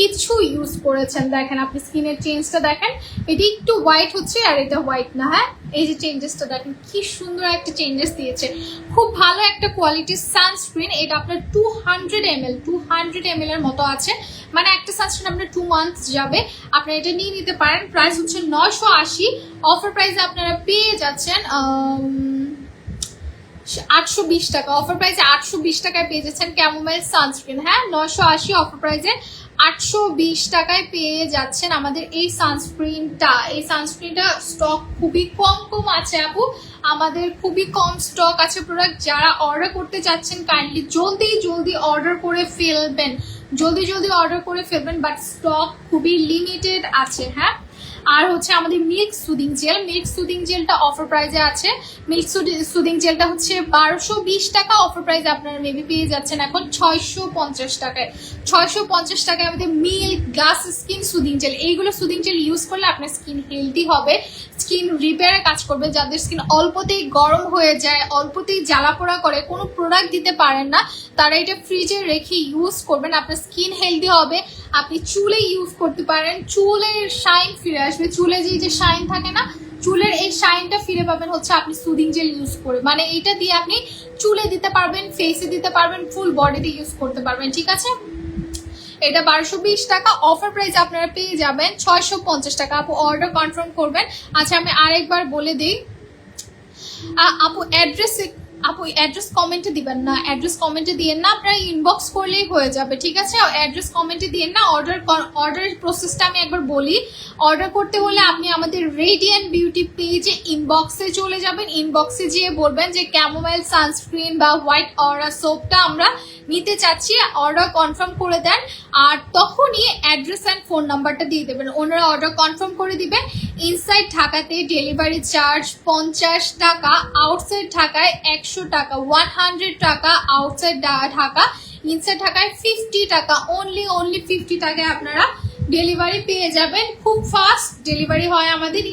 কিছু ইউজ করেছেন। দেখেন আপনি স্কিনের চেঞ্জটা দেখেন। এটি একটু হোয়াইট হচ্ছে আর এটা হোয়াইট না হ্যাঁ? এই যে চেঞ্জেসটা দেখেন, কি সুন্দর একটা চেঞ্জেস দিয়েছে। খুব ভালো একটা কোয়ালিটির সানস্ক্রিন এটা আপনার two hundred M L two hundred M এর মতো আছে। মানে একটা সানস্ক্রিন আপনার টু মান্থস যাবে। আপনারা এটা নিয়ে নিতে পারেন। প্রাইস হচ্ছে নশো আশি। অফার প্রাইসে আপনারা পেয়ে যাচ্ছেন আটশো বিশ টাকা। অফার প্রাইসে আটশো বিশ টাকায় পেয়ে যাচ্ছেন ক্যামোমাইল সানস্ক্রিন হ্যাঁ নয়শো আশি অফার প্রাইসে আটশো বিশ টাকায় পেয়ে যাচ্ছেন আমাদের এই সানস্ক্রিনটা এই সানস্ক্রিনটা স্টক খুবই কম কম আছে আপু। আমাদের খুবই কম স্টক আছে প্রোডাক্ট যারা অর্ডার করতে চাচ্ছেন কাইন্ডলি জলদি জলদি অর্ডার করে ফেলবেন। জলদি জলদি অর্ডার করে ফেলবেন বাট স্টক খুবই লিমিটেড আছে হ্যাঁ। আর হচ্ছে আমাদের milk soothing gel milk soothing জেলটা অফার প্রাইজে আছে। মিল্ক সুদিং জেলটা হচ্ছে বারোশো বিশ টাকা অফার প্রাইজে আপনারা মেবি পেয়ে যাচ্ছেন এখন ছয়শো পঞ্চাশ টাকায়। ছয়শো পঞ্চাশ টাকায় আমাদের milk glass skin soothing gel এইগুলো সুদিং জেল ইউজ করলে আপনার স্কিন হেলদি হবে। স্কিন রিপেয়ারে কাজ করবে, যাদের স্কিন অল্পতেই গরম হয়ে যায়, অল্পতেই জ্বালা পোড়া করে, কোনো প্রোডাক্ট দিতে পারেন না, তারা এটা ফ্রিজে রেখে ইউজ করবেন। আপনার স্কিন হেলদি হবে, আপনি চুলে ইউজ করতে পারেন। চুলের শাইন ফিরে আসবে। চুলে যে যে শাইন থাকে না, চুলের এই শাইনটা ফিরে পাবেন হচ্ছে আপনি সুদিং জেল ইউজ করে। মানে এইটা দিয়ে আপনি চুলে দিতে পারবেন ফেসে দিতে পারবেন ফুল বডিতে ইউজ করতে পারবেন। ঠিক আছে? এটা বারোশো বিশ টাকা। অফার প্রাইস আপনারা পেয়ে যাবেন। ছয়শো পঞ্চাশ টাকা। আপু অর্ডার কনফার্ম করবেন। আচ্ছা আমি আরেকবার বলে দিই। আপু অ্যাড্রেস আপু অ্যাড্রেস কমেন্টে দিবেন না। অ্যাড্রেস কমেন্টে দিয়েন না আপনারা ইনবক্স করলেই হয়ে যাবে, ঠিক আছে? অ্যাড্রেস কমেন্টে দিয়েন না অর্ডার অর্ডারের প্রসেসটা আমি একবার বলি। অর্ডার করতে হলে আপনি আমাদের রেডিয়ান বিউটি পেজে ইনবক্সে চলে যাবেন। ইনবক্সে যেয়ে বলবেন যে ক্যামোমাইল সানস্ক্রিন বা হোয়াইট অরা সোপটা আমরা নিতে চাচ্ছি অর্ডার কনফার্ম করে দেন। আর তখনই অ্যাড্রেস অ্যান্ড ফোন নাম্বারটা দিয়ে দেবেন। ওনারা অর্ডার কনফার্ম করে দিবেন ইনসাইড ঢাকাতে ডেলিভারি চার্জ পঞ্চাশ টাকা আউটসাইড ঢাকায় একশো টাকা ওয়ান হান্ড্রেড টাকা আউটসাইড ঢাকা ইনসাইড ঢাকায় ফিফটি টাকা অনলি অনলি ফিফটি টাকায় আপনারা ডেলিভারি পেয়ে যাবেন। খুব ফাস্ট ডেলিভারি হয় আমাদের